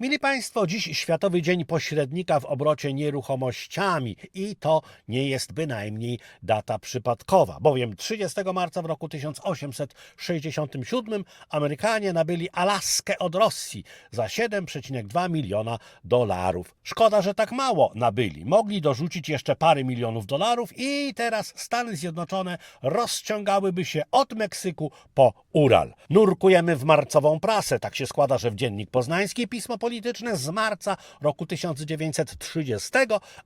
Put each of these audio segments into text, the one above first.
Mili Państwo, dziś Światowy Dzień Pośrednika w obrocie nieruchomościami i to nie jest bynajmniej data przypadkowa, bowiem 30 marca w roku 1867 Amerykanie nabyli Alaskę od Rosji za 7,2 miliona dolarów. Szkoda, że tak mało nabyli. Mogli dorzucić jeszcze parę milionów dolarów i teraz Stany Zjednoczone rozciągałyby się od Meksyku po Ural. Nurkujemy w marcową prasę. Tak się składa, że w Dziennik Poznański pismo polityczne z marca roku 1930,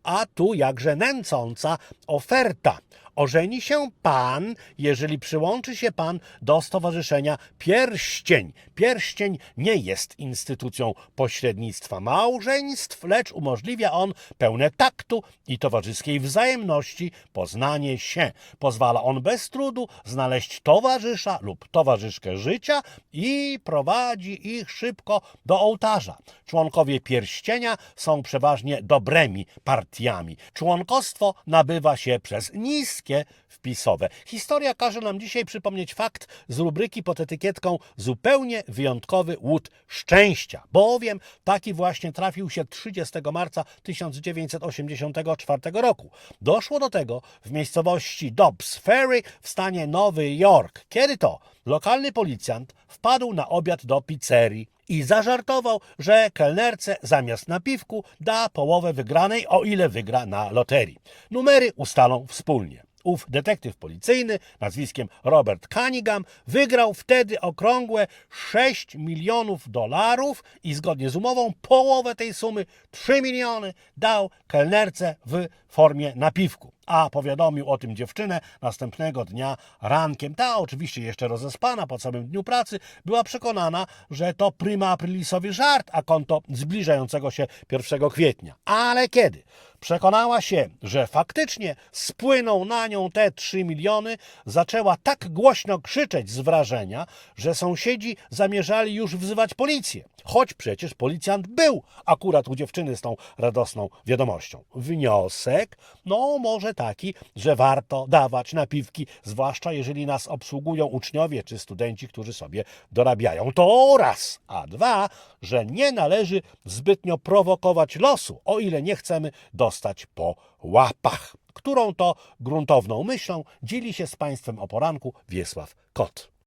a tu jakże nęcąca oferta. Ożeni się pan, jeżeli przyłączy się pan do Stowarzyszenia Pierścień. Pierścień nie jest instytucją pośrednictwa małżeństw, lecz umożliwia on pełne taktu i towarzyskiej wzajemności poznanie się. Pozwala on bez trudu znaleźć towarzysza lub towarzyszkę życia i prowadzi ich szybko do ołtarza. Członkowie pierścienia są przeważnie dobrymi partiami. Członkostwo nabywa się przez niskie wpisowe. Historia każe nam dzisiaj przypomnieć fakt z rubryki pod etykietką zupełnie wyjątkowy łód szczęścia, bowiem taki właśnie trafił się 30 marca 1984 roku. Doszło do tego w miejscowości Dobbs Ferry w stanie Nowy Jork. Kiedy to lokalny policjant wpadł na obiad do pizzerii i zażartował, że kelnerce zamiast napiwku da połowę wygranej, o ile wygra na loterii. Numery ustalą wspólnie. Ów detektyw policyjny nazwiskiem Robert Cunningham wygrał wtedy okrągłe 6 milionów dolarów i zgodnie z umową połowę tej sumy, 3 miliony, dał kelnerce w formie napiwku. A powiadomił o tym dziewczynę następnego dnia rankiem. Ta oczywiście jeszcze rozespana po całym dniu pracy była przekonana, że to prima aprilisowy żart, a konto zbliżającego się 1 kwietnia. Ale kiedy przekonała się, że faktycznie spłyną na nią te 3 miliony, zaczęła tak głośno krzyczeć z wrażenia, że sąsiedzi zamierzali już wzywać policję. Choć przecież policjant był akurat u dziewczyny z tą radosną wiadomością. Wniosek, no może taki, że warto dawać napiwki, zwłaszcza jeżeli nas obsługują uczniowie czy studenci, którzy sobie dorabiają. To raz, a dwa, że nie należy zbytnio prowokować losu, o ile nie chcemy dostać po łapach. Którą to gruntowną myślą dzieli się z Państwem o poranku Wiesław Kot.